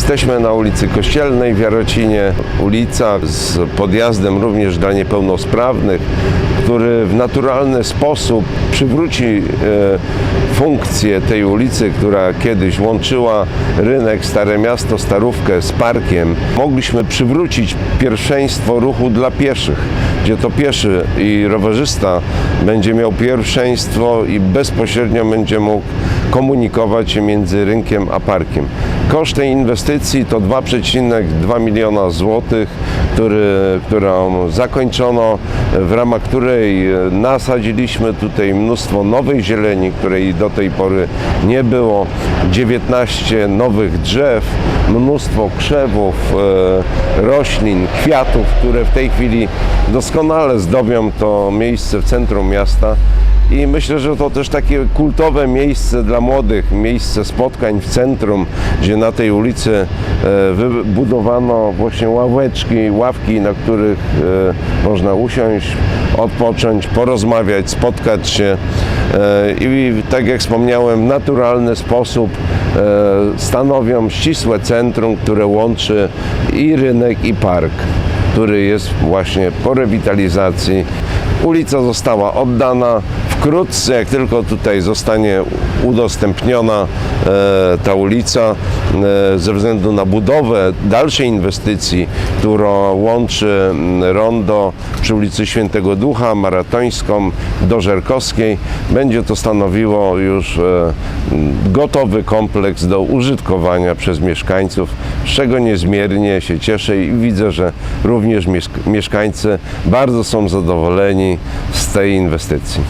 Jesteśmy na ulicy Kościelnej w Jarocinie. Ulica z podjazdem również dla niepełnosprawnych, który w naturalny sposób przywróci e, funkcję tej ulicy, która kiedyś łączyła rynek Stare Miasto, Starówkę z parkiem. Mogliśmy przywrócić pierwszeństwo ruchu dla pieszych, gdzie to pieszy i rowerzysta będzie miał pierwszeństwo i bezpośrednio będzie mógł komunikować się między rynkiem a parkiem. Koszt tej inwestycji to 2,2 miliona złotych, którą zakończono, w ramach której e, nasadziliśmy tutaj mnóstwo nowej zieleni, której do tej pory nie było, 19 nowych drzew, mnóstwo krzewów, e, roślin, kwiatów, które w tej chwili doskonale zdobią to miejsce w centrum miasta. I myślę, że to też takie kultowe miejsce dla młodych, miejsce spotkań w centrum, gdzie na tej ulicy e, wybudowano właśnie ławeczki, ławki, na których e, można usiąść, odpocząć, porozmawiać, spotkać się e, i tak jak wspomniałem, w naturalny sposób stanowią ścisłe centrum, które łączy i rynek, i park który jest właśnie po rewitalizacji. Ulica została oddana. Wkrótce, jak tylko tutaj zostanie udostępniona e, ta ulica, e, ze względu na budowę dalszej inwestycji, która łączy rondo przy ulicy Świętego Ducha, Maratońską do Żerkowskiej, będzie to stanowiło już e, gotowy kompleks do użytkowania przez mieszkańców, z czego niezmiernie się cieszę i widzę, że również mieszk- mieszkańcy bardzo są zadowoleni z tej inwestycji.